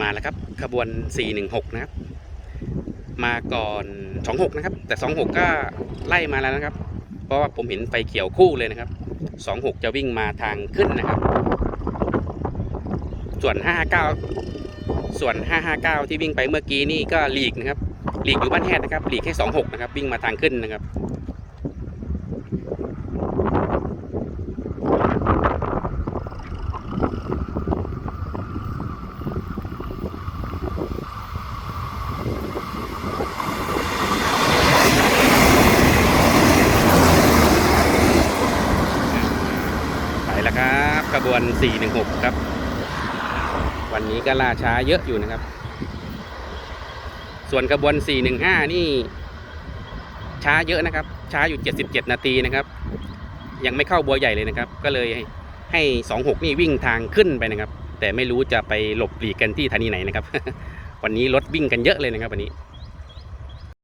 มาแล้วครับ ขบวน 416 นะครับ มาก่อน 26 นะครับ แต่ 26 ก็ไล่มาแล้วนะครับ เพราะว่าผมเห็นไฟเขียวคู่เลยนะครับ 26 จะวิ่งมาทางขึ้นนะครับ ส่วน 559 ส่วน 559 ที่วิ่งไปเมื่อกี้นี่ก็หลีกนะครับหลีกอยู่บ้านแฮดนะครับหลีกแค่ 26 นะครับ วิ่งมาทางขึ้นนะครับ แล้วครับขบวน 416 ครับ วันนี้ก็ล่าช้าเยอะอยู่นะครับ ส่วนขบวน 415 นี่ ช้าเยอะนะครับ ช้าอยู่ 77 นาทีนะครับ ยังไม่เข้าบัวใหญ่เลยนะครับ ก็เลยให้ 26 นี่วิ่งทางขึ้นไปนะครับ แต่ไม่รู้จะไปหลบหลีกกันที่ธานีไหนนะครับ วันนี้รถวิ่งกันเยอะเลยนะครับวันนี้